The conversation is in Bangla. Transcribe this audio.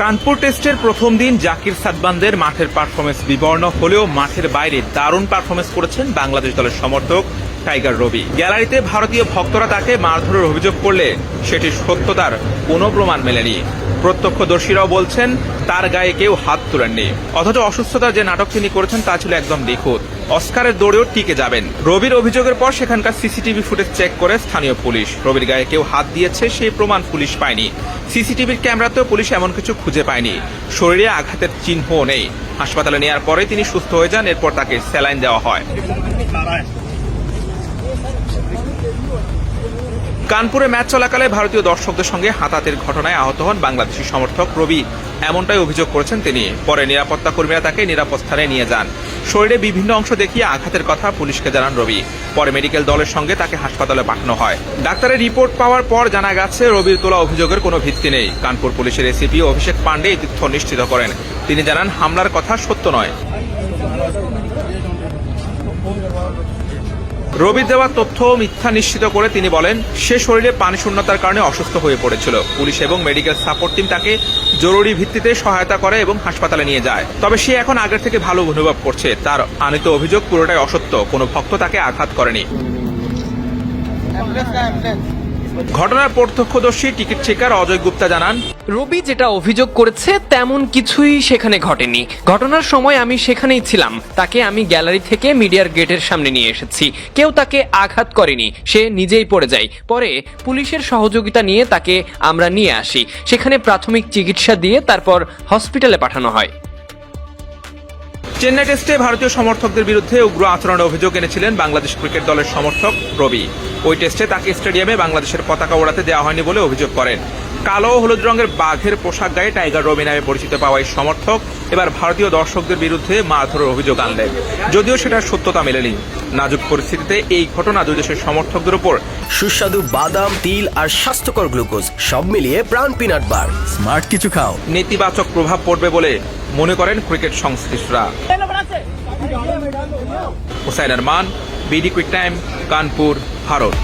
কানপুর টেস্টের প্রথম দিন জাকির সাদবানদের মাঠের পারফরমেন্স বিবর্ণ হলেও মাঠের বাইরে দারুণ পারফরমেন্স করেছেন বাংলাদেশ দলের সমর্থক টাইগার রবি। গ্যালারিতে ভারতীয় ভক্তরা তাকে মারধরের অভিযোগ করলে সেটির সত্যতার কোনো প্রমাণ মেলেনি। প্রত্যক্ষদর্শীরাও বলছেন, তার গায়ে কেউ হাত তোলেননি। অথচ অসুস্থতার যে নাটক তিনি করেছেন তা ছিল একদম নিখুঁত। অস্কারের দৌড়েও টিকে যাবেন। রবির অভিযোগের পর সেখানকার সিসিটিভি ফুটেজ চেক করে স্থানীয় পুলিশ। রবির গায়ে কেউ হাত দিয়েছে সেই প্রমাণ পুলিশ পায়নি। সিসিটিভির ক্যামেরাতেও পুলিশ এমন কিছু খুঁজে পায়নি। শরীরে আঘাতের চিহ্নও নেই। হাসপাতালে নেওয়ার পরে তিনি সুস্থ হয়ে যান, এরপর তাকে স্যালাইন দেওয়া হয়। কানপুরে ম্যাচ চলাকালে ভারতীয় দর্শকদের সঙ্গে হাতাতের ঘটনায় আহত হন বাংলাদেশি সমর্থক রবি। এমনটাই অভিযোগ করেছেন তিনি। পরে নিরাপত্তা কর্মীরা তাকে নিরাপদ স্থানে নিয়ে যান। শরীরে বিভিন্ন অংশ দেখিয়ে আঘাতের কথা পুলিশকে জানান রবি। পরে মেডিকেল দলের সঙ্গে তাকে হাসপাতালে পাঠানো হয়। ডাক্তারের রিপোর্ট পাওয়ার পর জানা গেছে, রবির তোলা অভিযোগের কোনো ভিত্তি নেই। কানপুর পুলিশের এসিপি অভিষেক পাণ্ডে এই তথ্য নিশ্চিত করেন। তিনি জানান, হামলার কথা সত্য নয়। রবির দেওয়া তথ্য মিথ্যা নিশ্চিত করে তিনি বলেন, সে শরীরে পানি শূন্যতার কারণে অসুস্থ হয়ে পড়েছিল। পুলিশ এবং মেডিকেল সাপোর্ট টিম তাকে জরুরি ভিত্তিতে সহায়তা করে এবং হাসপাতালে নিয়ে যায়। তবে সে এখন আগের থেকে ভালো অনুভব করছে। তার আনিত অভিযোগ পুরোটাই অসত্য। কোনো ভক্ত তাকে আঘাত করেনি। ঘটনার প্রত্যক্ষদর্শী, টিকিট চেকার অজয় গুপ্তা জানান, রবি যেটা অভিযোগ করেছে, তেমন কিছুই সেখানে ঘটেনি। ঘটনার সময় আমি সেখানেই ছিলাম। তাকে আমি গ্যালারি থেকে মিডিয়ার গেটের সামনে নিয়ে এসেছি। কেউ তাকে আঘাত করেনি। সে নিজেই পড়ে যায়। পরে পুলিশের সহযোগিতা নিয়ে তাকে আমরা নিয়ে আসি। সেখানে প্রাথমিক চিকিৎসা দিয়ে তারপর হসপিটালে পাঠানো হয়। চেন্নাই টেস্টে ভারতীয় সমর্থকদের বিরুদ্ধে উগ্র আচরণের অভিযোগ এনেছিলেন বাংলাদেশ ক্রিকেট দলের সমর্থক রবি। ওই টেস্টে তাকে স্টেডিয়ামে বাংলাদেশের পতাকা ওড়াতে দেওয়া হয়নি বলে অভিযোগ করেন। কালো ও হলুদ রঙের বাঘের পোশাক গায়ে টাইগার রবি নামে পরিচিত পাওয়া এই সমর্থক। এবার ভারতীয় দর্শকদের বিরুদ্ধে মারধরের অভিযোগ আনলেন। যদিও সেটার সত্যতা মেলেনি। নাজুক পরিস্থিতিতে এই ঘটনা দুই দেশের সমর্থকদের উপর। সুস্বাদু বাদাম তিল আর স্বাস্থ্যকর গ্লুকোজ সব মিলিয়ে প্রাণ পিনাট বার। স্মার্ট কিছু খাও। নেতিবাচক প্রভাব পড়বে বলে মনে করেন ক্রিকেট সংশ্লিষ্টরা। Hussain Arman BD quick time Kanpur Bharat.